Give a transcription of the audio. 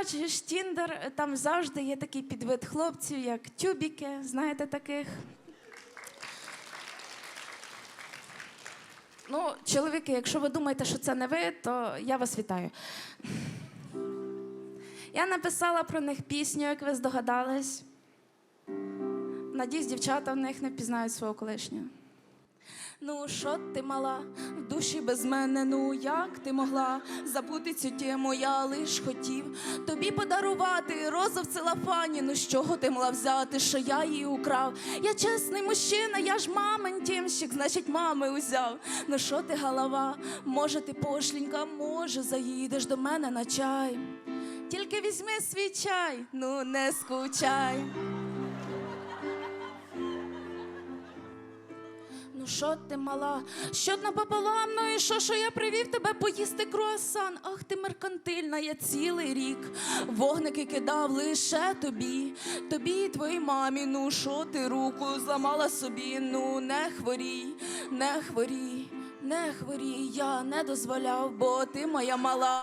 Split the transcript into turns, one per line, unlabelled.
скачуєш Тіндер, там завжди є такий підвид хлопців, як тюбіки, знаєте таких. Ну, чоловіки, якщо ви думаєте, що це не ви, то я вас вітаю. Я написала про них пісню, як ви здогадались. Надіюсь, дівчата в них не впізнають свого колишнього. Ну, що ти мала в душі без мене? Ну як ти могла забути цю тему? Я лиш хотів тобі подарувати розу в целофані. Ну з чого ти могла взяти, що я її украв? Я чесний мужчина, я ж мамин тімщик, значить, мами узяв. Ну що ти голова? Може, ти пошленька, може, заїдеш до мене на чай. Тільки візьми свій чай, ну не скучай. Ну що ти мала? Що напополам? Ну і що, що я привів тебе поїсти круасан? Ах ти меркантильна, я цілий рік. Вогники кидав лише тобі, тобі і твоїй мамі. Ну що ти руку зламала собі? Ну не хворій, не хворій, не хворій, я не дозволяв, бо ти моя мала.